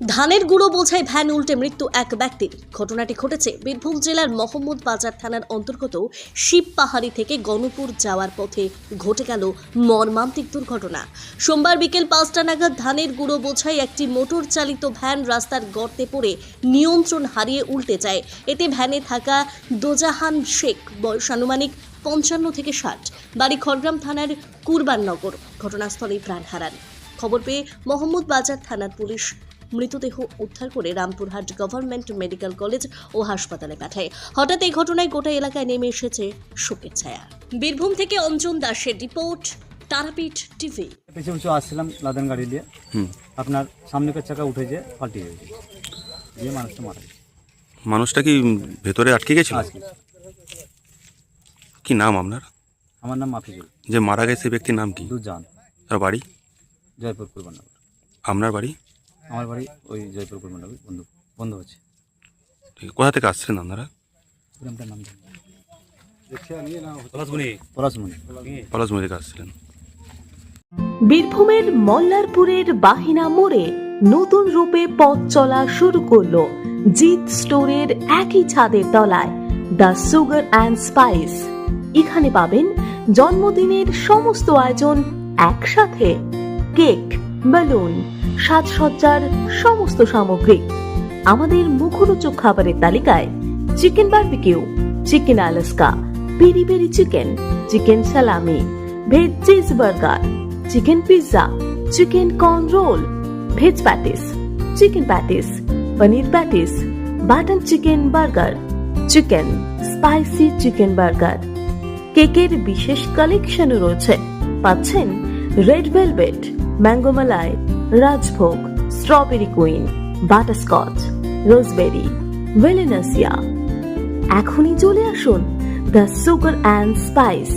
ধানের গুঁড়ো বোঝাই ভ্যান উল্টে মৃত্যু এক ব্যক্তির। ঘটনাটি ঘটেছে বীরভূম জেলার মোহাম্মদ বাজার থানার অন্তর্গত শিব পাহাড়ি থেকে গণপুর যাওয়ার পথে ঘটে গেল মর্মান্তিক দুর্ঘটনা। সোমবার বিকেল পাঁচটা নাগাদ ধানের গুঁড়ো বোঝাই একটি মোটর চালিত ভ্যান রাস্তার গর্তে পড়ে নিয়ন্ত্রণ হারিয়ে উল্টে যায়। এতে ভ্যানে থাকা দোজাহান শেখ, বয়স আনুমানিক পঞ্চান্ন থেকে ষাট, বাড়ি খড়গ্রাম থানার কুরবাননগর। ঘটনাস্থলেই প্রাণ হারান। খবর পেয়ে মোহাম্মদ বাজার থানার পুলিশ মৃতদেহ উদ্ধার করে রামপুরহাট গভর্নমেন্ট মেডিকেল কলেজ ও হাসপাতালে পাঠায়। হঠাৎ এই ঘটনায় গোটা এলাকায় নেমে এসেছে শোকের ছায়া। বীরভূম থেকে অঞ্জন দাসের রিপোর্ট তারাপীঠ টিভি। পিছু পিছু আসছিলাম লাদেন গাড়ি দিয়ে। হুম। আপনার সামনেকার চাকা উঠে যে পাল্টে গেছে। দিয়ে মানুষটা মারা গেছে। মানুষটা কি ভেতরে আটকে গেছিল? কি নাম আপনার? আমার নাম মাফিজুল। যে মারা গেছে ব্যক্তির নাম কি? দুজান। তার বাড়ি? জয়পুর কুরবানগর। আপনার বাড়ি? আমার বাড়ি ওই জয়পুর কুরবানগর বন্ধু বন্ধু হচ্ছে আছে। কোথা থেকে আসছেন আপনারা? গ্রামটার নাম পলাশমণি। পলাশমণি। পলাশমণি থেকে আসছিলেন। বীরভূমের মল্লারপুরের বাহিনা মোড়ে নতুন রূপে পথ চলা শুরু করল জিৎ স্টোরের একই ছাদের তলায় দ্য সুগার অ্যান্ড স্পাইস। এখানে পাবেন জন্মদিনের সমস্ত আয়োজন একসাথে। কেক বেলুন সাজসজ্জার সমস্ত সামগ্রী। আমাদের মুখরোচক খাবারের তালিকায় chicken barbecue, chicken Alaska, peri peri chicken chicken salami, veg cheese burger, chicken pizza, chicken corn roll, veg patties, chicken patties, paneer patties button chicken burger, chicken, spicy chicken burger. কেকের বিশেষ কালেকশনও রয়েছে। পাচ্ছেন red velvet mango malai rajbhog strawberry queen butterscotch roseberry Valencia এখনই চলে আসুন the sugar and spice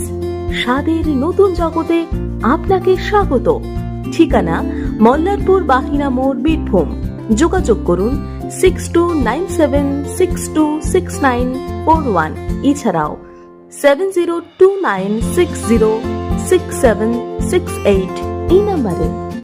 স্বাদের নতুন জগতে আপনাকে স্বাগত। ঠিকানা মল্লারপুর বাহিনা মোড়, বীরভূম। যোগাযোগ করুন six two nine seven six two six nine four one এছাড়াও seven zero two nine six zero six seven six eight ഈ നമ്പറിൽ